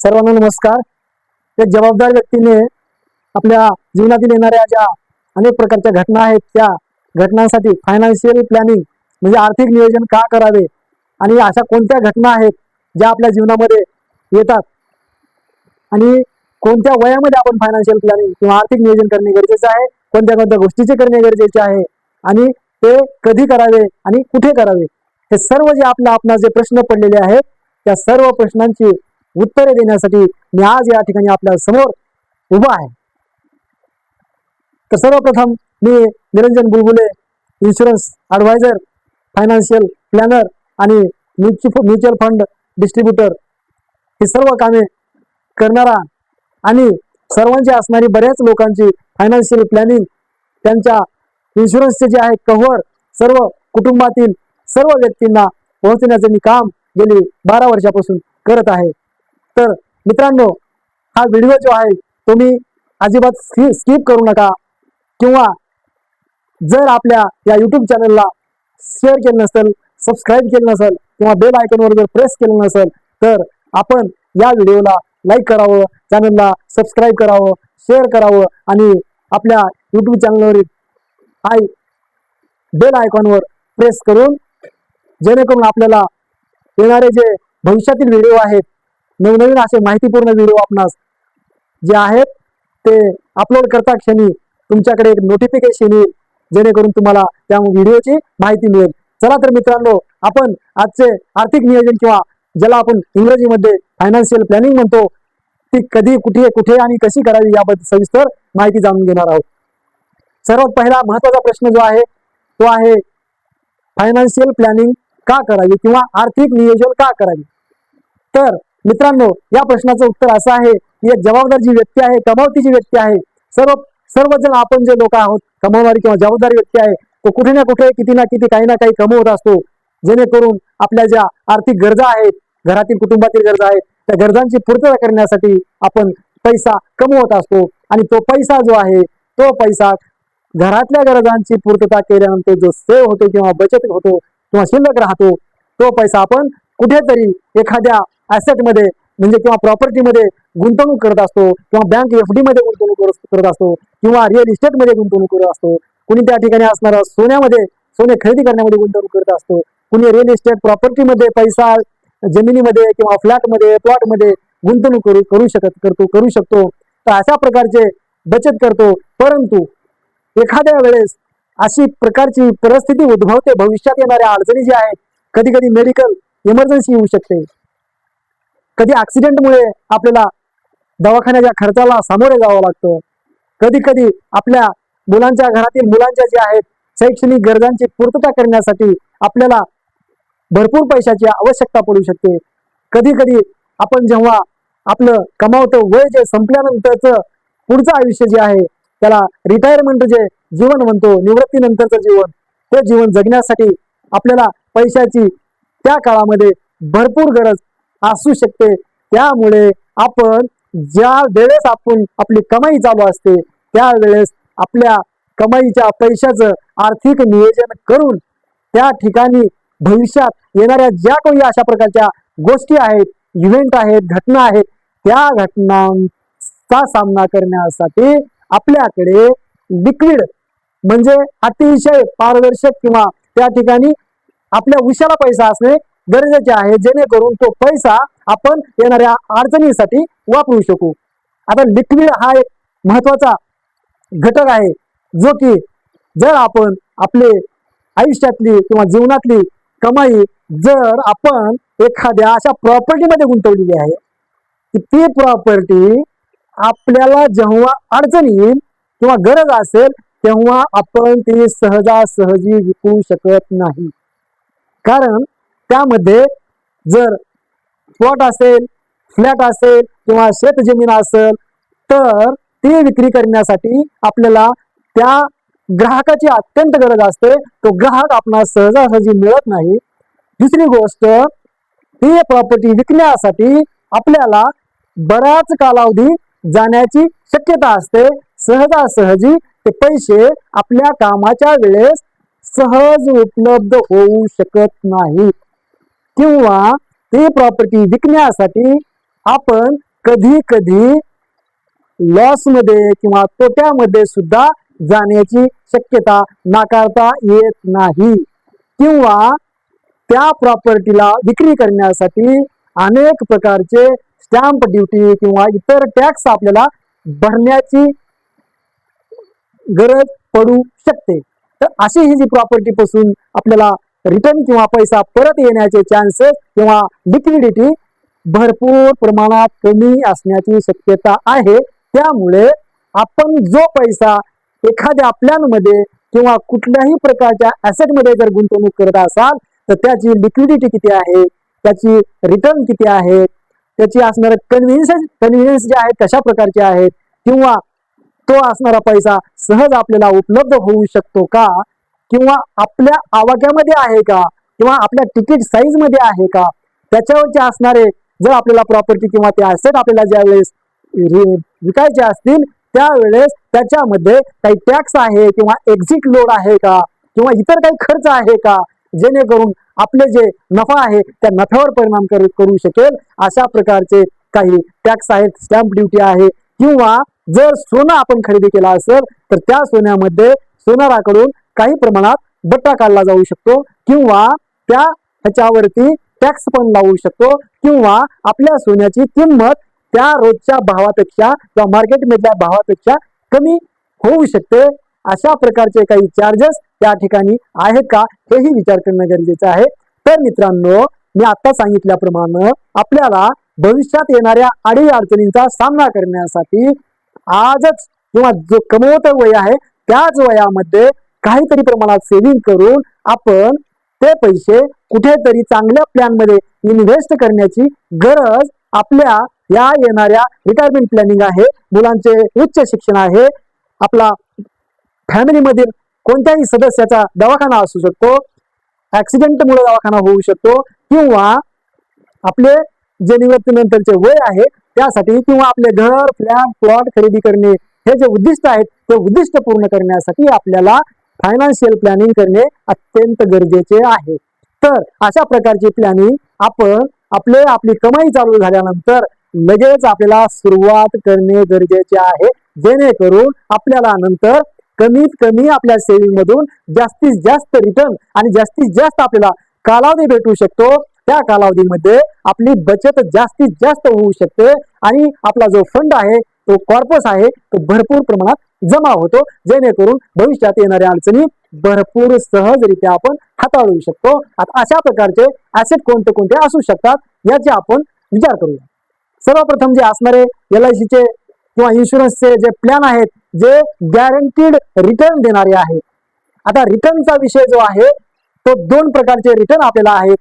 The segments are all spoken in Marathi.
सर्वांना नमस्कार. एक जबाबदार व्यक्तीने आपल्या जीवनातील येणाऱ्या ज्या अनेक प्रकारच्या घटना आहेत त्या घटनांसाठी फायनान्शियल प्लॅनिंग म्हणजे आर्थिक नियोजन का करावे आणि अशा कोणत्या घटना आहेत ज्या आपल्या जीवनामध्ये येतात? आणि कोणत्या वयामध्ये आपण फायनान्शियल प्लॅनिंग किंवा आर्थिक नियोजन करणे गरजेचे आहे कोणत्या कोणत्या गोष्टीचे करणे गरजेचे आहे आणि ते कधी करावे आणि कुठे करावे? हे सर्व जे आपल्या आपणास जे प्रश्न पडलेले आहेत त्या सर्व प्रश्नांची उत्तरे देण्यासाठी मी आज या ठिकाणी आपल्यासमोर उभा आहे. तर सर्वप्रथम मी Niranjan Bulbule insurance adviser financial planner आणि म्युच्यु म्युच्युअल फंड डिस्ट्रीब्युटर ही सर्व कामे करणारा आणि सर्वांची असणारी बऱ्याच लोकांची फायनान्शियल प्लॅनिंग त्यांच्या इन्शुरन्सचे जे आहे कव्हर सर्व कुटुंबातील सर्व व्यक्तींना पोहोचण्याचं मी काम गेली बारा वर्षापासून करत आहे. तर मित्रांनो हा व्हिडिओ जो आहे तुम्ही अजिबात स्किप करू नका. किंवा जर आपल्या या युट्यूब चॅनलला शेअर केलं नसेल सबस्क्राईब केलं नसेल किंवा बेल आयकॉनवर जर प्रेस केलं नसेल तर आपण या व्हिडिओला लाईक करावं चॅनलला सबस्क्राईब करावं शेअर करावं आणि आपल्या युट्यूब चॅनलवरील आय बेल आयकॉनवर प्रेस करून जेणेकरून आपल्याला येणारे जे भविष्यातील व्हिडिओ आहेत नवनवीन असे माहितीपूर्ण व्हिडिओ आपणास जे आहेत ते अपलोड करता क्षणी तुमच्याकडे एक नोटिफिकेशन येईल जेणेकरून तुम्हाला त्या व्हिडिओची माहिती मिळेल. चला तर मित्रांनो आपण आजचे आर्थिक नियोजन किंवा ज्याला आपण इंग्रजीमध्ये फायनान्शियल प्लॅनिंग म्हणतो ती कधी कुठे कुठे आणि कशी करावी याबद्दल सविस्तर माहिती जाणून घेणार आहोत. सर्वात पहिला महत्त्वाचा प्रश्न जो आहे तो आहे फायनान्शियल प्लॅनिंग का करावी किंवा आर्थिक नियोजन का करावी? तर मित्रांनो या प्रश्नाचं उत्तर असं आहे की एक जबाबदार जी व्यक्ती आहे कमावती जी व्यक्ती आहे सर्व सर्वजण आपण जे लोक आहोत कमावणारी किंवा जबाबदारी व्यक्ती आहे तो कुठे ना कुठे किती ना किती काही ना काही कमवत असतो. जेणेकरून आपल्या ज्या आर्थिक गरजा आहेत घरातील कुटुंबातील गरजा आहेत त्या गरजांची पूर्तता करण्यासाठी आपण पैसा कमवत असतो. आणि तो पैसा जो आहे तो पैसा घरातल्या गरजांची पूर्तता केल्यानंतर जो सेव होतो किंवा बचत होतो किंवा शिल्लक राहतो तो पैसा आपण कुठेतरी एखाद्या मध्ये म्हणजे किंवा प्रॉपर्टीमध्ये गुंतवणूक करत असतो किंवा बँक एफमध्ये गुंतवणूक करत- असतो किंवा रिअल इस्टेटमध्ये गुंतवणूक करत असतो कुणी त्या ठिकाणी असणारा सोन्यामध्ये सोने खरेदी करण्यामध्ये गुंतवणूक करत असतो कुणी रिअल इस्टेट प्रॉपर्टीमध्ये पैसा जमिनीमध्ये किंवा फ्लॅटमध्ये प्लॉटमध्ये गुंतवणूक करू करू शकत करतो करू शकतो तर अशा प्रकारचे बचत करतो. परंतु एखाद्या वेळेस अशी प्रकारची परिस्थिती उद्भवते भविष्यात येणाऱ्या अडचणी ज्या आहेत कधी कधी मेडिकल इमर्जन्सी येऊ शकते. कधी ऍक्सिडेंटमुळे आपल्याला दवाखान्याच्या खर्चाला सामोरे जावं लागतं. कधी कधी आपल्या मुलांच्या घरातील मुलांच्या ज्या आहेत शैक्षणिक गरजांची पूर्तता करण्यासाठी आपल्याला भरपूर पैशाची आवश्यकता पडू शकते. कधी कधी आपण जेव्हा आपलं कमावतं वय जे संपल्यानंतरचं पुढचं आयुष्य जे आहे त्याला रिटायरमेंट जे जीवन म्हणतो निवृत्तीनंतरचं जीवन ते जीवन जगण्यासाठी आपल्याला पैशाची त्या काळामध्ये भरपूर गरज असू शकते. त्यामुळे आपण ज्या वेळेस आपण आपली कमाई चालू असते त्यावेळेस आपल्या कमाईच्या पैशाचं आर्थिक नियोजन करून त्या ठिकाणी भविष्यात येणाऱ्या ज्या काही अशा प्रकारच्या गोष्टी आहेत इव्हेंट आहेत घटना आहेत त्या घटनांचा सामना करण्यासाठी आपल्याकडे लिक्विड म्हणजे अतिशय पारदर्शक किंवा त्या ठिकाणी आपल्या उशाला पैसा असणे गरजेचे आहे जेणेकरून तो पैसा आपण येणाऱ्या अडचणीसाठी वापरू शकू. आता लिक्विड हा एक महत्त्वाचा घटक आहे जो की जर आपण आपले आयुष्यातली किंवा जीवनातली कमाई जर आपण एखाद्या अशा प्रॉपर्टीमध्ये गुंतवलेली आहे की ती प्रॉपर्टी आपल्याला जेव्हा अडचण येईल किंवा गरज असेल तेव्हा आपण ती सहजासहजी विकू शकत नाही. कारण त्यामध्ये जर प्लॉट असेल फ्लॅट असेल किंवा शेत जमीन असेल तर ती विक्री करण्यासाठी आपल्याला त्या ग्राहकाची अत्यंत गरज असते. तो ग्राहक आपणास सहजासहजी मिळत नाही. दुसरी गोष्ट ही प्रॉपर्टी विकण्यासाठी आपल्याला बराच कालावधी जाण्याची शक्यता असते. सहजासहजी ते पैसे आपल्या कामाच्या वेळेस सहज उपलब्ध होऊ शकत नाही किंवा ती प्रॉपर्टी विकण्यासाठी आपण कधी कधी लॉसमध्ये किंवा तोट्यामध्ये सुद्धा जाण्याची शक्यता नाकारता येत नाही. किंवा त्या प्रॉपर्टीला विक्री करण्यासाठी अनेक प्रकारचे स्टॅम्प ड्युटी किंवा इतर टॅक्स आपल्याला भरण्याची गरज पडू शकते. तर अशी ही जी प्रॉपर्टी पासून आपल्याला रिटर्न किंवा पैसा परत येण्याचे चान्सेस किंवा लिक्विडिटी भरपूर प्रमाणात कमी असण्याची शक्यता आहे. त्यामुळे आपण जो पैसा एखाद्या प्लॅनमध्ये किंवा कुठल्याही प्रकारच्या ॲसेटमध्ये जर गुंतवणूक करत असाल तर त्याची लिक्विडिटी किती आहे? त्याची रिटर्न किती आहे? त्याची असणारं कन्व्हिन्स कन्व्हिन्स जे आहेत कशा प्रकारचे आहेत? किंवा तो असणारा पैसा सहज आपल्याला उपलब्ध होऊ शकतो का? किंवा आपल्या आवाक्यामध्ये आहे का? किंवा आपल्या तिकीट साईजमध्ये आहे का? त्याच्यावरचे असणारे जर आपल्याला प्रॉपर्टी किंवा ते ऍसेट आपल्याला ज्यावेळेस रि- विकायचे असतील त्यावेळेस त्याच्यामध्ये काही टॅक्स आहे किंवा एक्झिट लोड आहे का? किंवा इतर काही खर्च आहे का? जेणेकरून आपले जे नफा आहे त्या नफ्यावर परिणाम करू शकेल अशा प्रकारचे काही टॅक्स आहेत स्टॅम्प ड्युटी आहे. किंवा जर सोनं आपण खरेदी केला असेल तर त्या सोन्यामध्ये सोनाराकडून काही प्रमाणात बट्टा काढला जाऊ शकतो किंवा त्या ह्याच्यावरती टॅक्स पण लावू शकतो किंवा आपल्या सोन्याची किंमत त्या रोजच्या भावापेक्षा किंवा मार्केटमधल्या भावापेक्षा कमी होऊ शकते. अशा प्रकारचे काही चार्जेस त्या ठिकाणी आहेत का हेही विचार करणं गरजेचं आहे. तर मित्रांनो मी आता सांगितल्याप्रमाणे आपल्याला भविष्यात येणाऱ्या अडी अडचणींचा सामना करण्यासाठी आजच किंवा जो कमवत वय आहे त्याच वयामध्ये काहीतरी प्रमाणात सेव्हिंग करून आपण ते पैसे कुठेतरी चांगल्या प्लॅनमध्ये इन्व्हेस्ट करण्याची गरज आपल्या या येणाऱ्या रिटायरमेंट प्लॅनिंग आहे. मुलांचे उच्च शिक्षण आहे. आपला फॅमिलीमधील कोणत्याही सदस्याचा दवाखाना असू शकतो ऍक्सिडेंटमुळे दवाखाना होऊ शकतो किंवा आपले जे निवृत्तीनंतरचे वय आहे त्यासाठी किंवा आपले घर फ्लॅट प्लॉट खरेदी करणे हे जे उद्दिष्ट आहेत ते उद्दिष्ट पूर्ण करण्यासाठी आपल्याला फायनान्शियल प्लॅनिंग करणे अत्यंत गरजेचे आहे. तर अशा प्रकारची प्लॅनिंग आपण आपले आपली कमाई चालू झाल्यानंतर लगेच आपल्याला सुरुवात करणे गरजेचे आहे. जेणेकरून आपल्याला नंतर कमीत कमी आपल्या सेविंग मधून जास्तीत जास्त रिटर्न आणि जास्तीत जास्त आपल्याला कालावधी भेटू शकतो. त्या कालावधीमध्ये आपली बचत जास्तीत जास्त होऊ शकते आणि आपला जो फंड आहे तो कॉर्पस आहे तो भरपूर प्रमाणात जमा होतो जेणेकरून भविष्यात येणाऱ्या अडचणी भरपूर सहजरित्या आपण हाताळू शकतो. आता अशा प्रकारचे ऍसेट कोणते कोणते असू शकतात याचे आपण विचार करूया. सर्वप्रथम जे असणारे एल आय सीचे किंवा इन्शुरन्सचे जे प्लॅन आहेत जे गॅरंटीड रिटर्न देणारे आहेत. आता रिटर्नचा विषय जो आहे तो दोन प्रकारचे रिटर्न आपल्याला आहेत.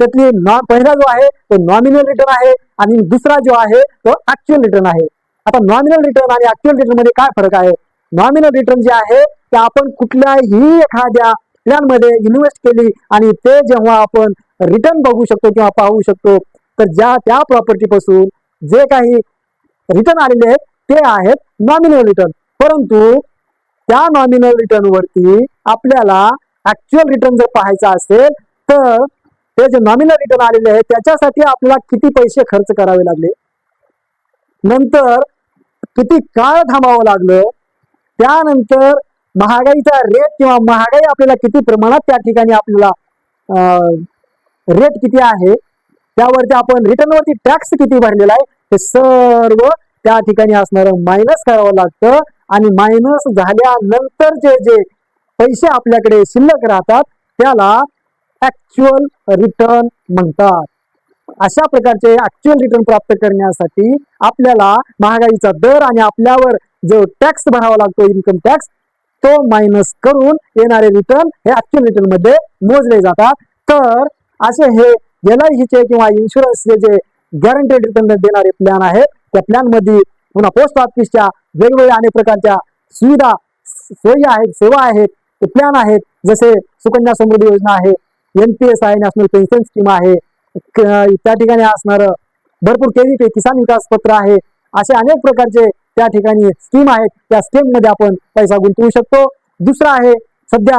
त्यातली नॉ पहिला जो आहे तो नॉमिनल रिटर्न आहे आणि दुसरा जो आहे तो ऍक्च्युअल रिटर्न आहे. आता नॉमिनल रिटर्न आणि ऍक्च्युअल रिटर्नमध्ये काय फरक आहे? नॉमिनल रिटर्न जे आहे ते आपण कुठल्याही एखाद्या प्लॅनमध्ये इन्व्हेस्ट केली आणि ते जेव्हा आपण रिटर्न बघू शकतो किंवा पाहू शकतो तर ज्या त्या प्रॉपर्टी पासून जे काही रिटर्न आलेले आहेत ते आहेत नॉमिनल रिटर्न परंतु त्या नॉमिनल रिटर्न वरती आपल्याला ऍक्च्युअल रिटर्न जर पाहायचा असेल तर ते जे नॉमिनल रिटर्न आलेले आहे त्याच्यासाठी आपल्याला किती पैसे खर्च करावे लागले? नंतर किती काळ थांबावं लागलं त्यानंतर महागाईचा रेट किंवा महागाई आपल्याला किती प्रमाणात त्या ठिकाणी आपल्याला रेट किती आहे त्यावरती आपण रिटर्नवरती टॅक्स किती भरलेला आहे हे सर्व त्या ठिकाणी असणारं मायनस करावं लागतं. आणि मायनस झाल्यानंतरचे जे पैसे आपल्याकडे शिल्लक राहतात त्याला ऍक्च्युअल रिटर्न म्हणतात. अशा प्रकारचे ऍक्च्युअल रिटर्न प्राप्त करण्यासाठी आपल्याला महागाईचा दर आणि आपल्यावर जो टॅक्स भरावा लागतो इन्कम टॅक्स तो मायनस करून येणारे रिटर्न हे ऍक्च्युअल रिटर्नमध्ये मोजले जातात. तर असे हे एल आय सीचे किंवा इन्शुरन्सचे जे गॅरंटेड रिटर्न देणारे प्लॅन आहेत त्या प्लॅनमध्ये पुन्हा पोस्ट ऑफिसच्या वेगवेगळ्या अनेक प्रकारच्या सुविधा सोयी आहेत सेवा आहेत प्लॅन आहेत. जसे सुकन्या समृद्धी योजना आहे एनपीएस आहे नॅशनल पेन्शन स्कीम आहे त्या ठिकाणी असणार भरपूर केवी किसान विकास पत्र आहे. असे अनेक प्रकारचे त्या ठिकाणी स्कीम आहेत. त्या स्कीममध्ये आपण पैसा गुंतवू शकतो. दुसरा आहे सध्या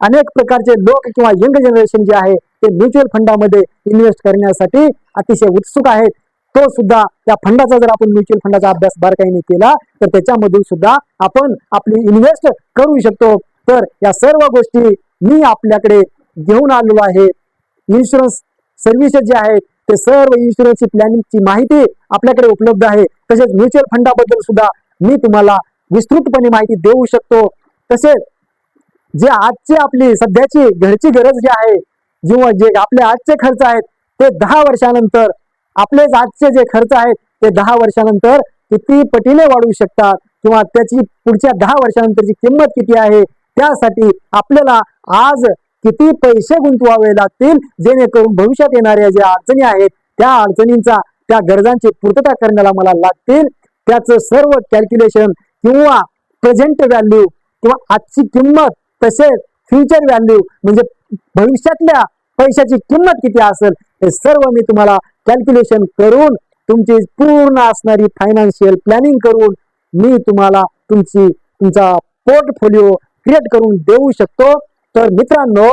अनेक प्रकारचे लोक किंवा यंग जनरेशन जे आहे ते म्युच्युअल फंडामध्ये इन्व्हेस्ट करण्यासाठी अतिशय उत्सुक आहेत. तो सुद्धा त्या फंडाचा जर आपण म्युच्युअल फंडाचा अभ्यास बारकाईने केला तर त्याच्यामधून सुद्धा आपण आपली इन्व्हेस्ट करू शकतो. तर या सर्व गोष्टी मी आपल्याकडे घेऊन आलेलो आहे. इन्शुरन्स सर्व्हिसेस जे आहेत ते सर्व इन्शुरन्सची प्लॅनिंगची माहिती आपल्याकडे उपलब्ध आहे. तसेच म्युच्युअल फंडाबद्दल सुद्धा मी तुम्हाला विस्तृतपणे माहिती देऊ शकतो. तसेच जे आजची आपली सध्याची घरची गरज जी आहे किंवा जे आपले आजचे खर्च आहेत ते दहा वर्षानंतर आपलेच आजचे जे खर्च आहेत ते दहा वर्षानंतर किती पटीने वाढू शकतात? किंवा त्याची पुढच्या दहा वर्षानंतरची किंमत किती आहे? त्यासाठी आपल्याला आज किती पैसे गुंतवावे लागतील? जेणेकरून भविष्यात येणाऱ्या ज्या अडचणी आहेत त्या अडचणींचा त्या गरजांची पूर्तता करण्याला मला लागतील. त्याचं सर्व कॅल्क्युलेशन किंवा प्रेझेंट व्हॅल्यू किंवा आजची किंमत तसेच फ्युचर व्हॅल्यू म्हणजे भविष्यातल्या पैशाची किंमत किती असेल हे सर्व मी तुम्हाला कॅल्क्युलेशन करून तुमची पूर्ण असणारी फायनान्शियल प्लॅनिंग करून मी तुम्हाला तुमची तुमचा पोर्टफोलिओ क्रिएट करून देऊ शकतो. तर मित्रांनो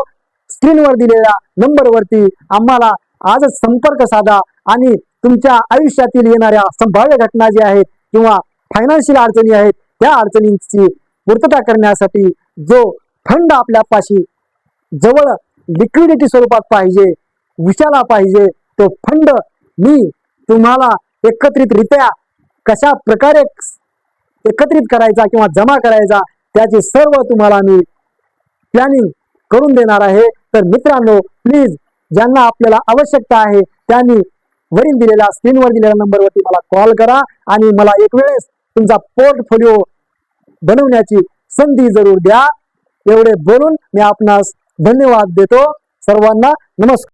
स्क्रीनवर दिलेल्या नंबरवरती आम्हाला आजच संपर्क साधा आणि तुमच्या आयुष्यातील येणाऱ्या संभाव्य घटना ज्या आहेत किंवा फायनान्शियल अडचणी आहेत त्या अडचणींची पूर्तता करण्यासाठी जो फंड आपल्यापाशी जवळ लिक्विडिटी स्वरूपात पाहिजे विशाला पाहिजे तो फंड मी तुम्हाला एकत्रितरित्या कशा प्रकारे एकत्रित करायचा किंवा जमा करायचा त्याची सर्व तुम्हाला मी प्लॅनिंग करून देणार आहे. तर मित्रांनो प्लीज ज्यांना आपल्याला आवश्यकता आहे त्यांनी वरील दिलेल्या स्क्रीनवर दिलेल्या नंबरवरती मला कॉल करा आणि मला एक वेळेस तुमचा पोर्टफोलिओ बनवण्याची संधी जरूर द्या. एवढे बोलून मी आपणास धन्यवाद देतो. सर्वांना नमस्कार.